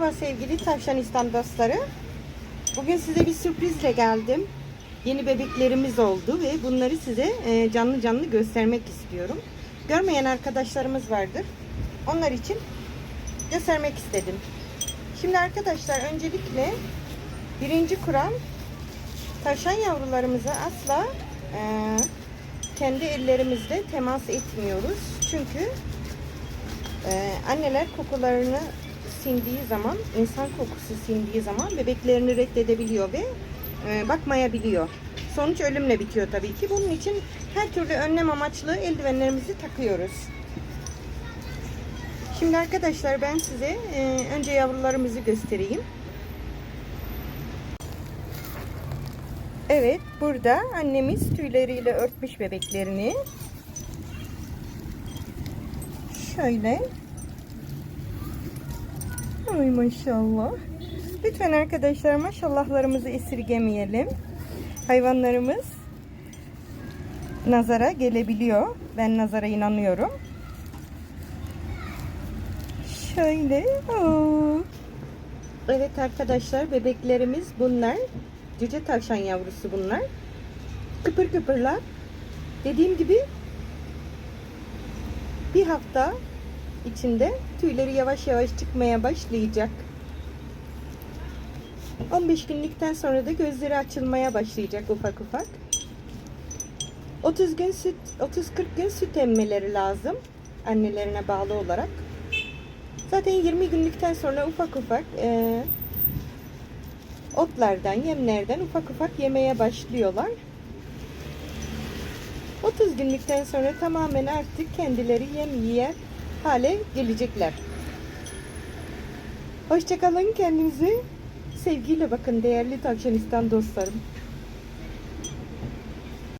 Merhaba sevgili Tavşanistan dostları. Bugün size bir sürprizle geldim. Yeni bebeklerimiz oldu ve bunları size e, canlı canlı göstermek istiyorum. Görmeyen arkadaşlarımız vardır. Onlar için göstermek istedim. Şimdi arkadaşlar öncelikle birinci kural tavşan yavrularımıza asla e, kendi ellerimizle temas etmiyoruz. Çünkü ee, anneler kokularını sindiği zaman, insan kokusu sindiği zaman bebeklerini reddedebiliyor ve e, bakmayabiliyor. Sonuç ölümle bitiyor tabii ki. Bunun için her türlü önlem amaçlı eldivenlerimizi takıyoruz. Şimdi arkadaşlar ben size e, önce yavrularımızı göstereyim. Evet, burada annemiz tüyleriyle örtmüş bebeklerini. Şöyle. Ay maşallah. Lütfen arkadaşlar maşallahlarımızı esirgemeyelim. Hayvanlarımız nazara gelebiliyor. Ben nazara inanıyorum. Şöyle. Oo. Evet arkadaşlar bebeklerimiz bunlar. Cüce tavşan yavrusu bunlar. Kıpır kıpırlar. Dediğim gibi bir hafta içinde tüyleri yavaş yavaş çıkmaya başlayacak. 15 günlükten sonra da gözleri açılmaya başlayacak ufak ufak. 30 gün süt 30-40 gün süt emmeleri lazım annelerine bağlı olarak. Zaten 20 günlükten sonra ufak ufak e, otlardan, yemlerden ufak ufak yemeye başlıyorlar. 30 günlükten sonra tamamen artık kendileri yem yiyen hale gelecekler. Hoşçakalın kendinize. Sevgiyle bakın değerli Tavşanistan dostlarım.